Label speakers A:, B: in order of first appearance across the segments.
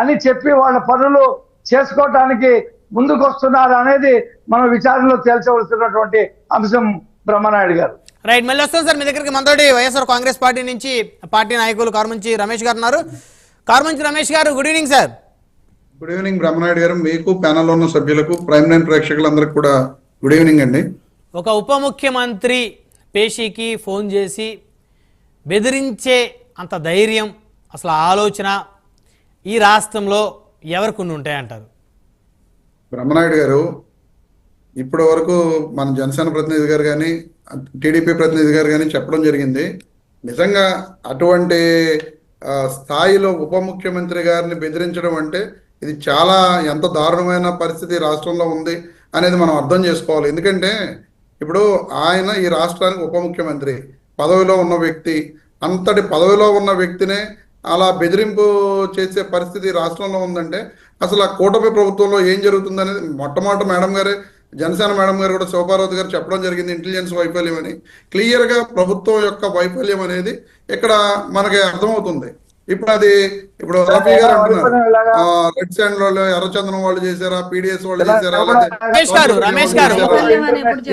A: అని చెప్పి వాళ్ళ పనులు చేసుకోవటానికి ముందుకు వస్తున్నారు అనేది మనం విచారణలో తేల్చవలసినటువంటి అంశం బ్రహ్మనాయుడు గారు.
B: రైట్ మళ్ళీ వస్తాం సార్ మీ దగ్గరికి మనతోటి వైఎస్ఆర్ కాంగ్రెస్ పార్టీ నుంచి పార్టీ నాయకులు కారుమంచి రమేష్ గారు ఉన్నారు. Karumanchi Ramesh garu good evening sir
C: good evening Brahmanaidu garu. మీకు ప్యానల్ ఉన్న సభ్యులకు ప్రైమ్ నైన్ ప్రేక్షకులందరికీ కూడా గుడ్ ఈవినింగ్ అండి.
B: ఒక ఉప ముఖ్యమంత్రి పేషీకి ఫోన్ చేసి బెదిరించే అంత ధైర్యం అసలు ఆలోచన ఈ రాష్ట్రంలో ఎవరికి ఉంటాయంటారు
C: బ్రహ్మనాయుడు గారు ఇప్పటి వరకు మన జనసేన ప్రతినిధి గారు కానీ టీడీపీ ప్రతినిధి గారు కానీ చెప్పడం జరిగింది. నిజంగా అటువంటి స్థాయిలో ఉప ముఖ్యమంత్రి గారిని బెదిరించడం అంటే ఇది చాలా ఎంత దారుణమైన పరిస్థితి రాష్ట్రంలో ఉంది అనేది మనం అర్థం చేసుకోవాలి. ఎందుకంటే ఇప్పుడు ఆయన ఈ రాష్ట్రానికి ఉప ముఖ్యమంత్రి పదవిలో ఉన్న వ్యక్తి అంతటి పదవిలో ఉన్న వ్యక్తినే అలా బెదిరింపు చేసే పరిస్థితి రాష్ట్రంలో ఉందంటే అసలు ఆ కూటమి ప్రభుత్వంలో ఏం జరుగుతుంది అనేది మొట్టమొదటి మేడం గారే జనసేన మేడం గారు కూడా శోభారావు గారు చెప్పడం జరిగింది ఇంటెలిజెన్స్ వైఫల్యం అని. క్లియర్గా ప్రభుత్వం యొక్క వైఫల్యం అనేది ఇక్కడ మనకి అర్థమవుతుంది. ఇప్పుడు అది ఇప్పుడు రఫీ గారు అంటున్నారు. రెడ్ శాండ్ వాళ్ళు ఎర్రచందనం వాళ్ళు చేశారా పీడిఎస్ వాళ్ళు చేశారా
B: రమేష్ గారు, రమేష్ గారు.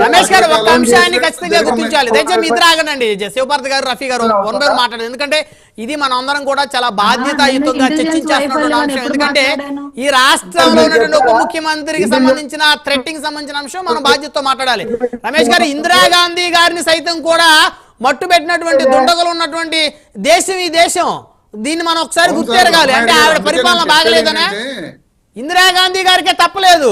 B: రమేష్ గారు ఒక్క అంశాన్ని ఖచ్చితంగా గుర్తించాలి. దయచేసి మీ ఇద్దరు ఆగండి శివపార్తి గారు రఫీ గారు వన్ బై మాట్లాడారు. ఎందుకంటే ఇది మన అందరం కూడా చాలా బాధ్యతాయుతంగా చర్చించేస్తున్న అంశం. ఎందుకంటే ఈ రాష్ట్రంలో ఉన్నటువంటి ఉప ముఖ్యమంత్రికి సంబంధించిన థ్రెట్టింగ్ సంబంధించిన అంశం మనం బాధ్యతతో మాట్లాడాలి. రమేష్ గారు ఇందిరాగాంధీ గారిని సైతం కూడా మట్టు పెట్టినటువంటి దుండగులు ఉన్నటువంటి దేశం ఈ దేశం. దీన్ని మనం ఒకసారి గుర్తెరగాలి అంటే ఆవిడ పరిపాలన బాగలేదనే ఇందిరాగాంధీ గారికే తప్పలేదు.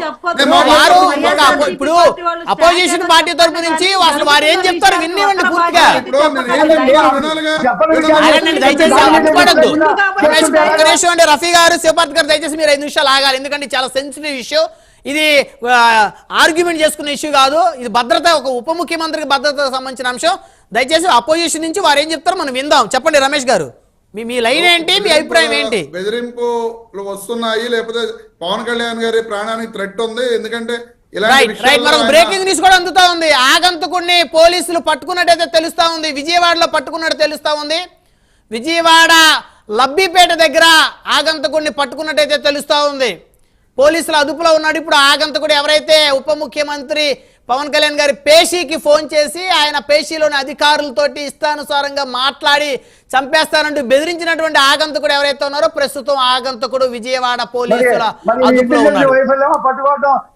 B: వారు ఇప్పుడు అపోజిషన్ పార్టీ తరపు నుంచి అసలు వారు ఏం చెప్తారు వినివ్వండి పూర్తిగా. దయచేసి. అడ్డుపడద్దు ఒక్క నిమిషం అండి రఫీ గారు శివపార్త్ గారు దయచేసి మీరు ఐదు నిమిషాలు ఆగాలి. ఎందుకంటే చాలా సెన్సిటివ్ ఇష్యూ ఇది ఆర్గ్యుమెంట్ చేసుకునే ఇష్యూ కాదు. ఇది భద్రత ఒక ఉప ముఖ్యమంత్రికి భద్రతకు సంబంధించిన అంశం. దయచేసి అపోజిషన్ నుంచి వారు ఏం చెప్తారో మనం విందాం. చెప్పండి రమేష్ గారు. మీ మీ లైన్ ఏంటి? మీ అభిప్రాయం ఏంటి?
C: బెదిరింపులు వస్తున్నాయి లేకపోతే పవన్ కళ్యాణ్ గారి ప్రాణానికి థ్రెట్ ఉంది. ఎందుకంటే ఆయన-
B: బ్రేకింగ్ న్యూస్ కూడా అందుతా ఉంది. ఆగంతకుడిని పోలీసులు పట్టుకున్నట్టయితే తెలుస్తా ఉంది. విజయవాడలో పట్టుకున్నట్టు తెలుస్తా ఉంది. విజయవాడ లబ్బిపేట దగ్గర ఆగంతకుడిని పట్టుకున్నట్టయితే తెలుస్తా ఉంది. పోలీసుల అదుపులో ఉన్నాడు. ఇప్పుడు ఆగంతకుడు ఎవరైతే ఉప ముఖ్యమంత్రి పవన్ కళ్యాణ్ గారి పేషీకి ఫోన్ చేసి ఆయన పేషీలోని అధికారులతోటి ఇష్టానుసారంగా మాట్లాడి చంపేస్తానంటూ బెదిరించినటువంటి ఆగంతకుడు ఎవరైతే ఉన్నారో ప్రస్తుతం ఆగంతకుడు విజయవాడ పోలీసుల అదుపులో ఉన్నాడు.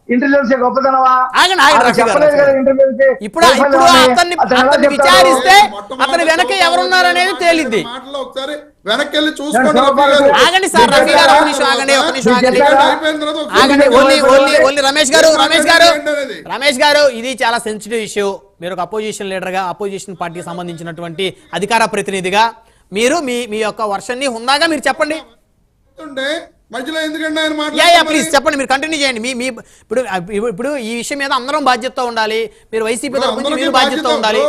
A: ఇంటెలిజెన్స్ గొప్పతనమా?
B: ఇప్పుడు ఇప్పుడు. అతన్ని? విచారిస్తే అతని వెనక ఎవరున్నారనేది తేలింది
C: మాటలో ఒకసారి వెనక్కి వెళ్ళి చూసుకోండి
B: ఆగండి సార్ రఫీ గారు ఒక నిమిషం ఆగండి ఒక నిమిషం. ఓన్లీ ఓన్లీ ఓన్లీ రమేష్ గారు రమేష్ గారు? రమేష్ గారు ఇది చాలా సెన్సిటివ్ ఇష్యూ మీరు ఒక అపోజిషన్ లీడర్గా అపోజిషన్ పార్టీకి సంబంధించినటువంటి అధికార ప్రతినిధిగా మీరు మీ మీ యొక్క వర్షన్ని హుందాగా మీరు చెప్పండి.
C: మధ్యలో ఎందుకంటే ఆయన?
B: ప్లీజ్ చెప్పండి మీరు కంటిన్యూ చేయండి. మీ మీ ఇప్పుడు ఇప్పుడు ఈ విషయం మీద అందరం బాధ్యతతో ఉండాలి. మీరు వైసీపీ నుంచి
C: అందరికీ
B: మీరు బాధ్యతతో
C: బాధ్యత
B: ఉండాలి.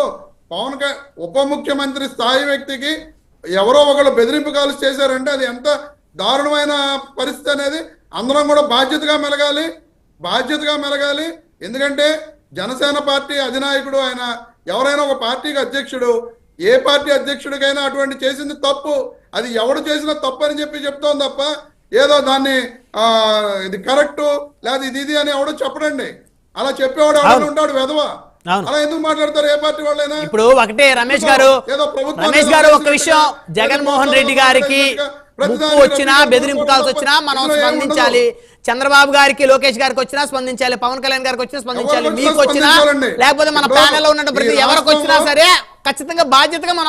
C: పవన్ క- ఉప ముఖ్యమంత్రి స్థాయి వ్యక్తికి ఎవరో ఒకళ్ళు బెదిరింపు కాల్స్ చేశారంటే అది ఎంత దారుణమైన పరిస్థితి అనేది అందరం కూడా బాధ్యతగా మెలగాలి బాధ్యతగా మెలగాలి. ఎందుకంటే జనసేన పార్టీ అధినాయకుడు ఆయన ఎవరైనా ఒక పార్టీకి అధ్యక్షుడు ఏ పార్టీ అధ్యక్షుడికైనా అటువంటి చేసింది తప్పు అది ఎవడు చేసిన తప్పు అని చెప్పి చెప్తోంది తప్ప ఏదో దాన్ని ఇది కరెక్ట్ లేదా ఇది ఇది అని ఎవడో చెప్పడండి. అలా చెప్పేవాడు ఎవడైనా ఉంటాడు వెధవ. అలా ఎందుకు మాట్లాడతారు? ఏ పార్టీ వాళ్ళైనా?
B: ఇప్పుడు ఒకటే రమేష్ గారు రమేష్ గారు ఒక విషయం జగన్మోహన్ రెడ్డి గారికి ముప్పు వచ్చినా బెదిరింపు కాల్సి వచ్చినా మనం. స్పందించాలి. చంద్రబాబు గారికి లోకేష్ గారికి వచ్చినా స్పందించాలి. పవన్ కళ్యాణ్ గారికి వచ్చినా స్పందించాలి. మీకు వచ్చినా. లేకపోతే మన ప్యానెల్లో ఉన్న ప్రతి ఎవరికి వచ్చినా సరే ఖచ్చితంగా బాధ్యతగా మనం